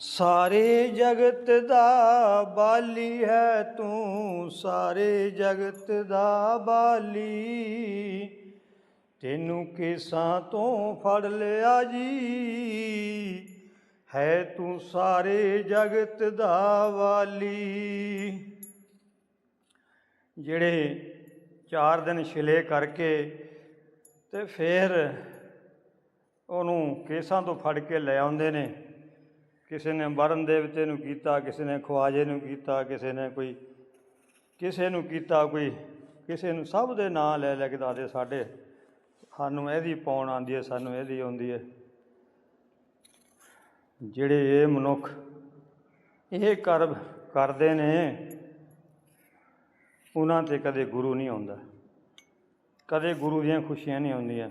ਸਾਰੇ ਜਗਤ ਦਾ ਬਾਲੀ ਹੈ ਤੂੰ, ਸਾਰੇ ਜਗਤ ਦਾ ਬਾਲੀ। ਤੈਨੂੰ ਕਿਸਾਂ ਤੋਂ ਫੜ ਲਿਆ ਜੀ, ਹੈ ਤੂੰ ਸਾਰੇ ਜਗਤ ਦਾ ਵਾਲੀ ਜਿਹੜੇ ਚਾਰ ਦਿਨ ਛਿਲੇ ਕਰਕੇ ਤੇ ਫਿਰ ਉਹਨੂੰ ਕੇਸਾਂ ਤੋਂ ਫੜ ਕੇ ਲੈ ਆਉਂਦੇ ਨੇ ਕਿਸੇ ਨੇ ਮਰਨ ਦੇਵਤੇ ਨੂੰ ਕੀਤਾ, ਕਿਸੇ ਨੇ ਖਵਾਜੇ ਨੂੰ ਕੀਤਾ, ਕਿਸੇ ਨੇ ਕੋਈ, ਕਿਸੇ ਨੂੰ ਕੀਤਾ ਕੋਈ, ਕਿਸੇ ਨੂੰ ਸਭ ਦੇ ਨਾਂ ਲੈ ਲੈ ਕੇ ਦੱਸਦੇ ਸਾਡੇ। ਸਾਨੂੰ ਇਹਦੀ ਪਾਉਣ ਆਉਂਦੀ ਹੈ, ਸਾਨੂੰ ਇਹਦੀ ਆਉਂਦੀ ਹੈ। ਜਿਹੜੇ ਇਹ ਮਨੁੱਖ ਇਹ ਕਰਮ ਕਰਦੇ ਨੇ, ਉਹਨਾਂ ਤੇ ਕਦੇ ਗੁਰੂ ਨਹੀਂ ਆਉਂਦਾ। ਕਦੇ ਗੁਰੂ ਦੀਆਂ ਖੁਸ਼ੀਆਂ ਨਹੀਂ ਆਉਂਦੀਆਂ।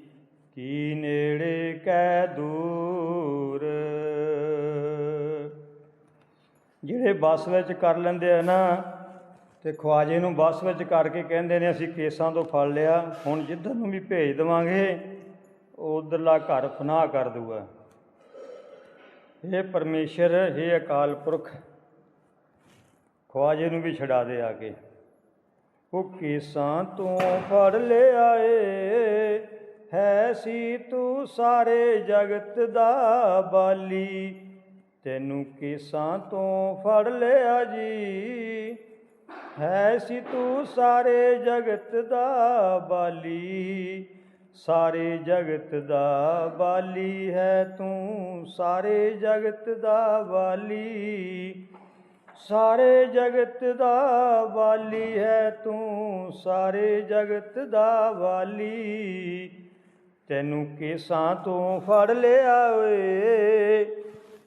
ਕੀ ਨੇੜੇ ਕੈ ਦੂਰ? ਜਿਹੜੇ ਬੱਸ ਵਿੱਚ ਕਰ ਲੈਂਦੇ ਆ ਨਾ, ਤੇ ਖਵਾਜੇ ਨੂੰ ਬੱਸ ਵਿੱਚ ਕਰਕੇ ਕਹਿੰਦੇ ਨੇ, ਅਸੀਂ ਕੇਸਾਂ ਤੋਂ ਫੜ ਲਿਆ, ਹੁਣ ਜਿੱਧਰ ਨੂੰ ਵੀ ਭੇਜ ਦੇਵਾਂਗੇ, ਉਧਰਲਾ ਘਰ ਫਨਾਹ ਕਰ ਦੂਗਾ। ਇਹ ਪਰਮੇਸ਼ਰ ਇਹ ਅਕਾਲ ਪੁਰਖ, ਖਵਾਜੇ ਨੂੰ ਵੀ ਛਡਾ ਦੇ ਆ ਕੇ। ਉਹ ਕੇਸਾਂ ਤੋਂ ਫੜ ਲਿਆ ਏ ਹੈ ਸੀ ਤੂੰ ਸਾਰੇ ਜਗਤ ਦਾ ਬਾਲੀ। ਤੈਨੂੰ ਕੇਸਾਂ ਤੋਂ ਫੜ ਲਿਆ ਜੀ। ਹੈ ਸੀ ਤੂੰ ਸਾਰੇ ਜਗਤ ਦਾ ਬਾਲੀ। ਸਾਰੇ ਜਗਤ ਦਾ ਬਾਲੀ ਹੈ ਤੂੰ ਸਾਰੇ ਜਗਤ ਦਾ ਬਾਲੀ। ਸਾਰੇ ਜਗਤ ਦਾ ਵਾਲੀ ਹੈ ਤੂੰ ਸਾਰੇ ਜਗਤ ਦਾ ਵਾਲੀ ਤੈਨੂੰ ਕੇਸਾਂ ਤੋਂ ਫੜ ਲਿਆ ਓਏ?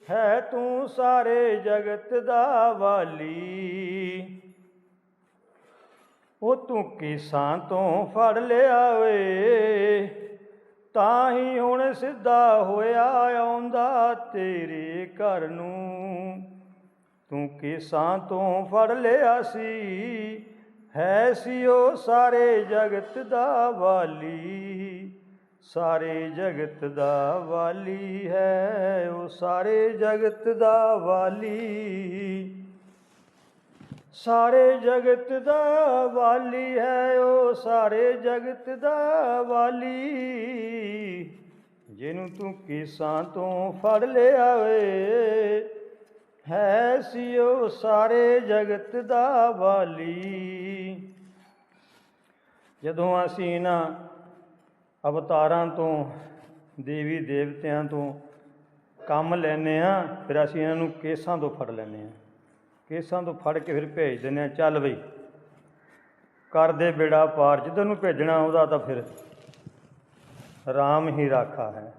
ਹੈ ਤੂੰ ਸਾਰੇ ਜਗਤ ਦਾ ਵਾਲੀ। ਉਹ ਤੂੰ ਕੇਸਾਂ ਤੋਂ ਫੜ ਲਿਆ ਓਏ? ਤਾਂ ਹੀ ਹੁਣ ਸਿੱਧਾ ਹੋਇਆ ਆਉਂਦਾ ਤੇਰੇ ਘਰ ਨੂੰ। ਤੂੰ ਕੇਸਾਂ ਤੋਂ ਫੜ ਲਿਆ ਸੀ? ਹੈ ਸੀ ਉਹ ਸਾਰੇ ਜਗਤ ਦਾ ਵਾਲੀ। ਸਾਰੇ ਜਗਤ ਦਾ ਵਾਲੀ ਹੈ, ਉਹ ਸਾਰੇ ਜਗਤ ਦਾ ਵਾਲੀ। ਸਾਰੇ ਜਗਤ ਦਾ ਵਾਲੀ ਹੈ, ਉਹ ਸਾਰੇ ਜਗਤ ਦਾ ਵਾਲੀ। ਜਿਹਨੂੰ ਤੂੰ ਕੇਸਾਂ ਤੋਂ ਫੜ ਲਿਆ ਵੇ, ਹੈ ਸੀ ਉਹ ਸਾਰੇ ਜਗਤ ਦਾ ਵਾਲੀ। ਜਦੋਂ ਅਸੀਂ ਨਾ ਅਵਤਾਰਾਂ ਤੋਂ, ਦੇਵੀ ਦੇਵਤਿਆਂ ਤੋਂ ਕੰਮ ਲੈਨੇ ਆ ਫਿਰ ਅਸੀਂ ਇਹਨਾਂ ਨੂੰ ਕੇਸਾਂ ਤੋਂ ਫੜ ਲੈਨੇ ਆ ਕੇਸਾਂ ਤੋਂ ਫੜ ਕੇ ਫਿਰ ਭੇਜ ਦਿੰਦੇ ਆ ਚੱਲ ਬਈ। ਕਰ ਦੇ ਬੇੜਾ ਪਾਰ, ਜਿੱਧਰ ਨੂੰ ਭੇਜਣਾ ਉਹਦਾ ਤਾਂ ਫਿਰ ਰਾਮ ਹੀ ਰਾਖਾ ਹੈ।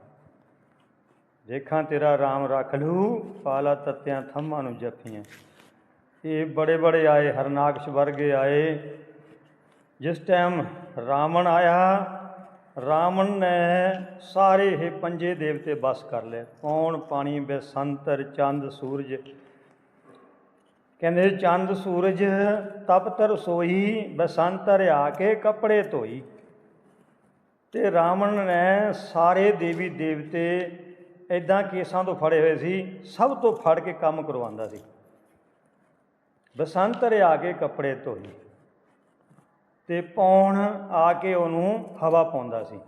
ਦੇਖਾਂ ਤੇਰਾ ਰਾਮ ਰੱਖ ਲੂ ਪਾਲਾ ਤੱਤਿਆਂ ਥੰਮਾਂ ਨੂੰ ਜੱਫੀਆਂ। ਇਹ ਬੜੇ ਬੜੇ ਆਏ, ਹਰਨਾਕਸ਼ ਵਰਗੇ ਆਏ। ਜਿਸ ਟਾਈਮ ਰਾਵਣ ਆਇਆ ਰਾਵਣ ਨੇ ਸਾਰੇ ਇਹ ਪੰਜੇ ਦੇਵਤੇ ਬਸ ਕਰ ਲਏ। ਪੌਣ ਪਾਣੀ ਬਸੰਤਰ ਚੰਦ, ਸੂਰਜ? ਕਹਿੰਦੇ, ਚੰਦ, ਸੂਰਜ ਤਪਤ ਰਸੋਈ ਬਸੰਤਰ ਆ ਕੇ ਕੱਪੜੇ ਧੋਈ। ਤੇ ਰਾਵਣ ਨੇ ਸਾਰੇ ਦੇਵੀ ਦੇਵਤੇ ਇਦਾਂ ਕੇਸਾਂ ਤੋਂ ਫੜੇ ਹੋਏ ਸੀ, ਸਭ ਤੋਂ ਫੜ ਕੇ ਕੰਮ ਕਰਵਾਉਂਦਾ ਸੀ। ਬਸੰਤਰ ਆ ਕੇ ਕੱਪੜੇ ਧੋਈ। ਤੇ ਪੌਣ ਆ ਕੇ ਉਹਨੂੰ ਹਵਾ ਪਾਉਂਦਾ ਸੀ।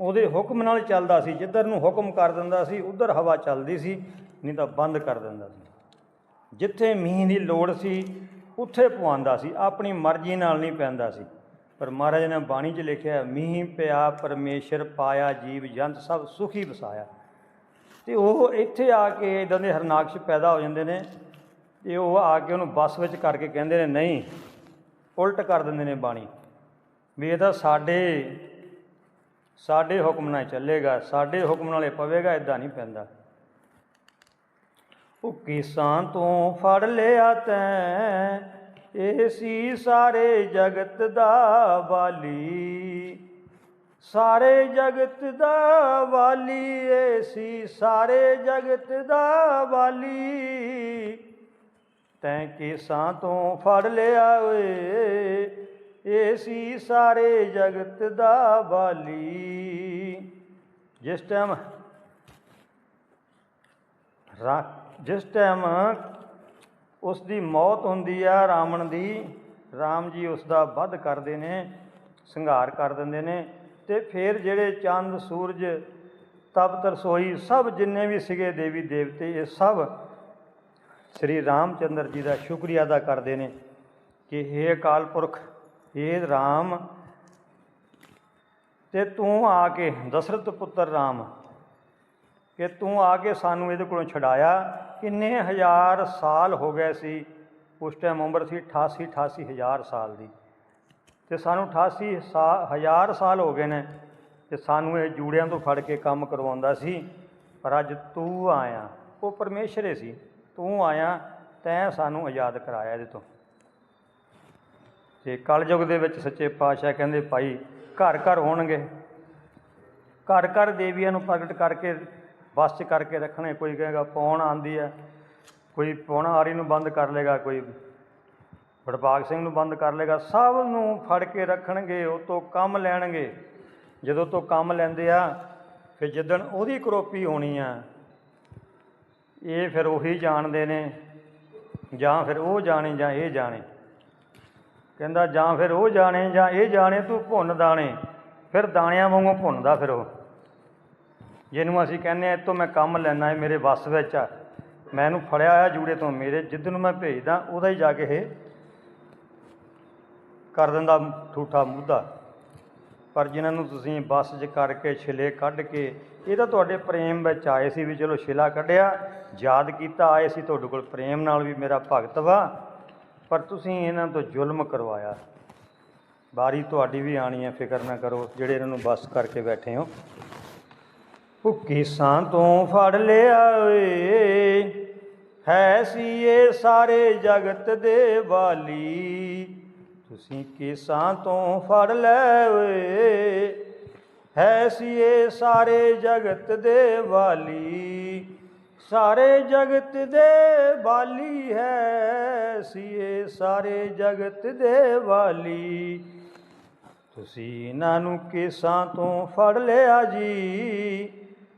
ਉਹਦੇ ਹੁਕਮ ਨਾਲ ਚੱਲਦਾ ਸੀ, ਜਿੱਧਰ ਨੂੰ ਹੁਕਮ ਕਰ ਦਿੰਦਾ ਸੀ, ਉਧਰ ਹਵਾ ਚੱਲਦੀ ਸੀ, ਨਹੀਂ ਤਾਂ ਬੰਦ ਕਰ ਦਿੰਦਾ ਸੀ। ਜਿੱਥੇ ਮੀਂਹ ਦੀ ਲੋੜ ਸੀ, ਉੱਥੇ ਪਵਾਉਂਦਾ ਸੀ, ਆਪਣੀ ਮਰਜ਼ੀ ਨਾਲ ਨਹੀਂ ਪੈਂਦਾ ਸੀ। ਪਰ ਮਹਾਰਾਜ ਨੇ ਬਾਣੀ 'ਚ ਲਿਖਿਆ, ਮੀਂਹ ਪਿਆ, ਪਰਮੇਸ਼ਰ ਪਾਇਆ, ਜੀਵ ਜੰਤ ਸਭ ਸੁਖੀ ਵਸਾਇਆ। ਤੇ ਉਹ ਇੱਥੇ ਆ ਕੇ ਇਦਾਂ ਦੇ ਹਰਨਾਕਸ਼ ਪੈਦਾ ਹੋ ਜਾਂਦੇ ਨੇ, ਤੇ ਉਹ ਆ ਕੇ ਉਹਨੂੰ ਬੱਸ ਵਿੱਚ ਕਰਕੇ ਕਹਿੰਦੇ ਨੇ, ਨਹੀਂ ਉਲਟ ਕਰ ਦਿੰਦੇ ਨੇ ਬਾਣੀ। ਵੀ ਇਹ ਤਾਂ ਸਾਡੇ ਸਾਡੇ ਹੁਕਮ ਨਾਲ ਚੱਲੇਗਾ, ਸਾਡੇ ਹੁਕਮ ਨਾਲੇ ਪਵੇਗਾ ਇਦਾਂ ਨਹੀਂ ਪੈਂਦਾ। ਉਹ ਕਿਸਾਨ ਤੋਂ ਫੜ ਲਿਆ ਤੈਂ, ਇਹ ਸੀ ਸਾਰੇ ਜਗਤ ਦਾ ਵਾਲੀ। ਸਾਰੇ ਜਗਤ ਦਾ ਵਾਲੀ ਏ ਸੀ ਸਾਰੇ ਜਗਤ ਦਾ ਵਾਲੀ। ਤੈਂ ਕੇਸਾਂ ਤੋਂ ਫੜ ਲਿਆ ਓਏ। ਇਹ ਸੀ ਸਾਰੇ ਜਗਤ ਦਾ ਵਾਲੀ। ਜਿਸ ਟਾਈਮ ਜਿਸ ਟਾਈਮ ਉਸ ਦੀ ਮੌਤ ਹੁੰਦੀ ਆ, ਰਾਵਣ ਦੀ, ਰਾਮ ਜੀ ਉਸ ਦਾ ਵੱਧ ਕਰਦੇ ਨੇ, ਸੰਘਾਰ ਕਰ ਦਿੰਦੇ ਨੇ ਤੇ ਫਿਰ ਜਿਹੜੇ ਚੰਦ, ਸੂਰਜ, ਤਪ, ਤਰਸੋਈ ਸਭ ਜਿੰਨੇ ਵੀ ਸੀਗੇ ਦੇਵੀ ਦੇਵਤੇ ਇਹ ਸਭ ਸ੍ਰੀ ਰਾਮਚੰਦਰ ਜੀ ਦਾ ਸ਼ੁਕਰੀਆ ਅਦਾ ਕਰਦੇ ਨੇ ਕਿ हे ਅਕਾਲ ਪੁਰਖ हे ਰਾਮ, ਤੇ ਤੂੰ ਆ ਕੇ ਦਸ਼ਰਥ ਪੁੱਤਰ ਰਾਮ, ਕਿ ਤੂੰ ਆ ਕੇ ਸਾਨੂੰ ਇਹਦੇ ਕੋਲੋਂ ਛਡਾਇਆ। ਕਿੰਨੇ ਹਜ਼ਾਰ ਸਾਲ ਹੋ ਗਏ ਸੀ, ਉਸ ਟਾਈਮ ਉਮਰ ਸੀ 88 88 ਹਜ਼ਾਰ ਸਾਲ ਦੀ। ਤੇ ਸਾਨੂੰ 88 ਸਾ- ਹਜ਼ਾਰ ਸਾਲ ਹੋ ਗਏ ਨੇ, ਤੇ ਸਾਨੂੰ ਇਹ ਜੂੜਿਆਂ ਤੋਂ ਫੜ ਕੇ ਕੰਮ ਕਰਵਾਉਂਦਾ ਸੀ। ਪਰ ਅੱਜ ਤੂੰ ਆਇਆ, ਉਹ ਪਰਮੇਸ਼ਰ ਸੀ। ਤੂੰ ਆਇਆ, ਤੈਂ ਸਾਨੂੰ ਆਜ਼ਾਦ ਕਰਾਇਆ ਇਹਦੇ ਤੋਂ। ਤੇ ਕਲਯੁਗ ਦੇ ਵਿੱਚ ਸੱਚੇ ਪਾਤਸ਼ਾਹ ਕਹਿੰਦੇ, ਭਾਈ, ਘਰ ਘਰ ਹੋਣਗੇ। ਘਰ ਘਰ ਦੇਵੀਆਂ ਨੂੰ ਪ੍ਰਗਟ ਕਰਕੇ ਬਸ 'ਚ ਕਰਕੇ ਰੱਖਣੇ। ਕੋਈ ਕਹੇਗਾ, ਪੌਣ ਆਂਦੀ ਹੈ, ਕੋਈ ਪੌਣਾ ਆਰੀ ਨੂੰ ਬੰਦ ਕਰ ਲੇਗਾ ਕੋਈ ਵਡਭਾਗ ਸਿੰਘ ਨੂੰ ਬੰਦ ਕਰ ਲੇਗਾ ਸਭ ਨੂੰ ਫੜ ਕੇ ਰੱਖਣਗੇ, ਉਹ ਤੋਂ ਕੰਮ ਲੈਣਗੇ। ਜਦੋਂ ਤੋਂ ਕੰਮ ਲੈਂਦੇ ਆ, ਫਿਰ ਜਿੱਦਣ ਉਹਦੀ ਕਰੋਪੀ ਹੋਣੀ ਆ ਇਹ ਫਿਰ ਉਹੀ ਜਾਣਦੇ ਨੇ, ਜਾਂ ਫਿਰ ਉਹ ਜਾਣੇ ਜਾਂ ਇਹ ਜਾਣੇ। ਕਹਿੰਦਾ, ਜਾਂ ਫਿਰ ਉਹ ਜਾਣੇ ਜਾਂ ਇਹ ਜਾਣੇ, ਤੂੰ ਭੁੰਨ ਦਾਣੇ। ਫਿਰ ਦਾਣਿਆਂ ਵਾਂਗੂ ਭੁੰਨਦਾ ਫਿਰ ਉਹ। ਜਿਹਨੂੰ ਅਸੀਂ ਕਹਿੰਦੇ ਆ ਤੋਂ ਮੈਂ ਕੰਮ ਲੈਣਾ ਹੈ ਮੇਰੇ ਵੱਸ ਵਿੱਚ ਆ। ਮੈਂ ਇਹਨੂੰ ਫੜਿਆ ਆ ਜੂੜੇ ਤੋਂ ਮੇਰੇ, ਜਿੱਦ ਨੂੰ ਮੈਂ ਭੇਜਦਾ, ਉਹਦਾ ਹੀ ਜਾ ਕੇ ਇਹ ਕਰ ਦਿੰਦਾ ਠੂਠਾ ਮੁੱਦਾ। ਪਰ ਜਿਨ੍ਹਾਂ ਨੂੰ ਤੁਸੀਂ ਬੱਸ 'ਚ ਕਰਕੇ, ਛਿਲੇ ਕੱਢ ਕੇ ਇਹ ਤਾਂ ਤੁਹਾਡੇ ਪ੍ਰੇਮ ਵਿੱਚ ਆਏ ਸੀ ਵੀ ਚਲੋ ਸ਼ਿਲਾ ਕੱਢਿਆ, ਯਾਦ ਕੀਤਾ, ਆਏ ਸੀ ਤੁਹਾਡੇ ਕੋਲ ਪ੍ਰੇਮ ਨਾਲ ਵੀ ਮੇਰਾ ਭਗਤ ਵਾ, ਪਰ ਤੁਸੀਂ ਇਹਨਾਂ ਤੋਂ ਜ਼ੁਲਮ ਕਰਵਾਇਆ। ਬਾਰੀ ਤੁਹਾਡੀ ਵੀ ਆਣੀ ਹੈ, ਫਿਕਰ ਨਾ ਕਰੋ, ਜਿਹੜੇ ਇਹਨਾਂ ਨੂੰ ਬੱਸ ਕਰਕੇ ਬੈਠੇ ਹੋ। ਕੇਸਾਂ ਤੋਂ ਫੜ ਲਿਆ ਓਏ, ਹੈ ਸੀ ਇਹ ਸਾਰੇ ਜਗਤ ਦੇ ਵਾਲੀ। ਤੁਸੀਂ ਕੇਸਾਂ ਤੋਂ ਫੜ ਲੈ ਓਏ ਹੈ ਸੀ ਇਹ ਸਾਰੇ ਜਗਤ ਦੇ ਵਾਲੀ, ਸਾਰੇ ਜਗਤ ਦੇ ਵਾਲੀ ਹੈ ਸੀ ਇਹ ਸਾਰੇ ਜਗਤ ਦੇ ਵਾਲੀ। ਤੁਸੀਂ ਇਹਨਾਂ ਨੂੰ ਕੇਸਾਂ ਤੋਂ ਫੜ ਲਿਆ ਜੀ,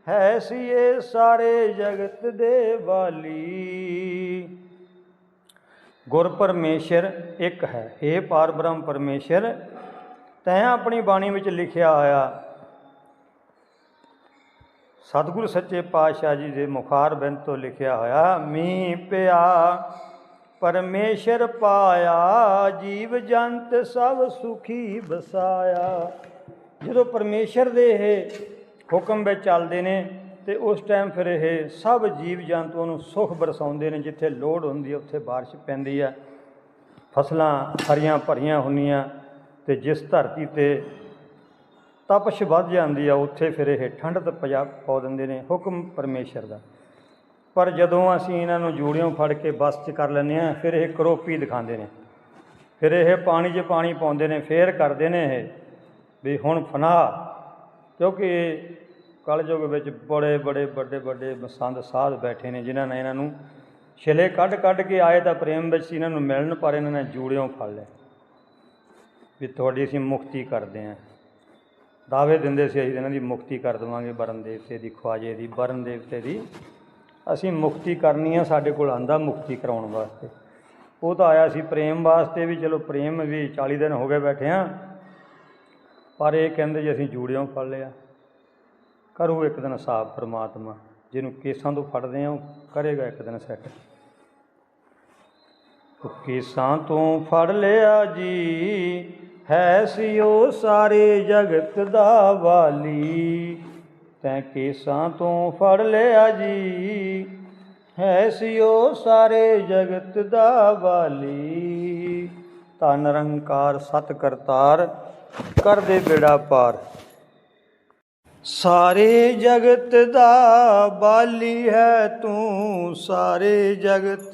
ਹੈ ਸੀ ਸਾਰੇ ਜਗਤ ਦੇ ਵਾਲੀ। ਗੁਰ ਪਰਮੇਸ਼ਰ ਇੱਕ ਹੈ ਇਹ ਪਾਰਬ੍ਰਹਮ ਪਰਮੇਸ਼ਰ, ਤੈਂ ਆਪਣੀ ਬਾਣੀ ਵਿੱਚ ਲਿਖਿਆ ਹੋਇਆ ਸਤਿਗੁਰ ਸੱਚੇ ਪਾਤਸ਼ਾਹ ਜੀ ਦੇ ਮੁਖਾਰ ਬਿੰਦ ਤੋਂ ਲਿਖਿਆ ਹੋਇਆ, ਮੀਂਹ ਪਿਆ, ਪਰਮੇਸ਼ਰ ਪਾਇਆ, ਜੀਵ ਜੰਤ ਸਭ ਸੁਖੀ ਬਸਾਇਆ ਜਦੋਂ ਪਰਮੇਸ਼ਰ ਦੇ ਇਹ ਹੁਕਮ ਵਿੱਚ ਚੱਲਦੇ ਨੇ ਤੇ ਉਸ ਟਾਈਮ ਫਿਰ ਇਹ ਸਭ ਜੀਵ ਜੰਤੂਆਂ ਨੂੰ ਸੁਖ ਬਰਸਾਉਂਦੇ ਨੇ, ਜਿੱਥੇ ਲੋੜ ਹੁੰਦੀ ਹੈ, ਉੱਥੇ ਬਾਰਿਸ਼ ਪੈਂਦੀ ਹੈ। ਫਸਲਾਂ ਹਰੀਆਂ ਭਰੀਆਂ ਹੁੰਦੀਆਂ ਤੇ ਜਿਸ ਧਰਤੀ ਤੇ ਤਪਸ਼ ਵੱਧ ਜਾਂਦੀ ਆ, ਉੱਥੇ ਫਿਰ ਇਹ ਠੰਡ ਪਜਾ ਪਾ ਦਿੰਦੇ ਨੇ, ਹੁਕਮ ਪਰਮੇਸ਼ਰ ਦਾ। ਪਰ ਜਦੋਂ ਅਸੀਂ ਇਹਨਾਂ ਨੂੰ ਜੂੜਿਓਂ ਫੜ ਕੇ ਬਸ 'ਚ ਕਰ ਲੈਂਦੇ ਆ ਫਿਰ ਇਹ ਕਰੋਪੀ ਦਿਖਾਉਂਦੇ ਨੇ। ਫਿਰ ਇਹ ਪਾਣੀ 'ਚ ਪਾਣੀ ਪਾਉਂਦੇ ਨੇ, ਫੇਰ ਕਰਦੇ ਨੇ ਇਹ ਵੀ ਹੁਣ ਫਨਾਹ ਕਿਉਂਕਿ ਕਲਯੁਗ ਵਿੱਚ ਬੜੇ ਬੜੇ ਵੱਡੇ ਵੱਡੇ ਸੰਦ ਸਾਧ ਬੈਠੇ ਨੇ, ਜਿਨ੍ਹਾਂ ਨੇ ਇਹਨਾਂ ਨੂੰ ਛਿਲੇ ਕੱਢ ਕੱਢ ਕੇ ਆਏ ਤਾਂ ਪ੍ਰੇਮ ਵਿੱਚ ਇਹਨਾਂ ਨੂੰ ਮਿਲਣ, ਪਰ ਇਹਨਾਂ ਨੇ ਜੂੜਿਓਂ ਫੜ ਲਿਆ ਵੀ ਤੁਹਾਡੀ ਅਸੀਂ ਮੁਕਤੀ ਕਰਦੇ ਹਾਂ। ਦਾਅਵੇ ਦਿੰਦੇ ਸੀ, ਅਸੀਂ ਇਹਨਾਂ ਦੀ ਮੁਕਤੀ ਕਰ ਦੇਵਾਂਗੇ ਬਰਨ ਦੇਵਤੇ ਦੀ ਖਵਾਜੇ ਦੀ ਬਰਨ ਦੇਵਤੇ ਦੀ। ਅਸੀਂ ਮੁਕਤੀ ਕਰਨੀ ਆ, ਸਾਡੇ ਕੋਲ ਆਂਦਾ ਮੁਕਤੀ ਕਰਾਉਣ ਵਾਸਤੇ। ਉਹ ਤਾਂ ਆਇਆ ਸੀ ਪ੍ਰੇਮ ਵਾਸਤੇ ਵੀ, ਚਲੋ ਪ੍ਰੇਮ ਵੀ 40 ਦਿਨ ਹੋ ਗਏ ਬੈਠੇ ਆ। ਪਰ ਇਹ ਕਹਿੰਦੇ ਜੀ ਅਸੀਂ ਜੂੜਿਓਂ ਫੜ ਲਿਆ। ਕਰੂ ਇੱਕ ਦਿਨ ਸਾਫ਼ ਪ੍ਰਮਾਤਮਾ, ਜਿਹਨੂੰ ਕੇਸਾਂ ਤੋਂ ਫੜਦੇ ਆ, ਉਹ ਕਰੇਗਾ ਇੱਕ ਦਿਨ ਸੈੱਟ। ਕੇਸਾਂ ਤੋਂ ਫੜ ਲਿਆ ਜੀ ਹੈ ਸੀ ਸਾਰੇ ਜਗਤ ਦਾ ਵਾਲੀ। ਤੈ ਕੇਸਾਂ ਤੋਂ ਫੜ ਲਿਆ ਜੀ। ਹੈ ਸੀ ਉਹ ਸਾਰੇ ਜਗਤ ਦਾ ਵਾਲੀ। ਤਾਂ ਨਿਰੰਕਾਰ ਸਤ ਕਰਤਾਰ ਕਰ ਦੇ ਬੇੜਾ ਪਾਰ। ਸਾਰੇ ਜਗਤ ਦਾ ਬਾਲੀ ਹੈ ਤੂੰ, ਸਾਰੇ ਜਗਤ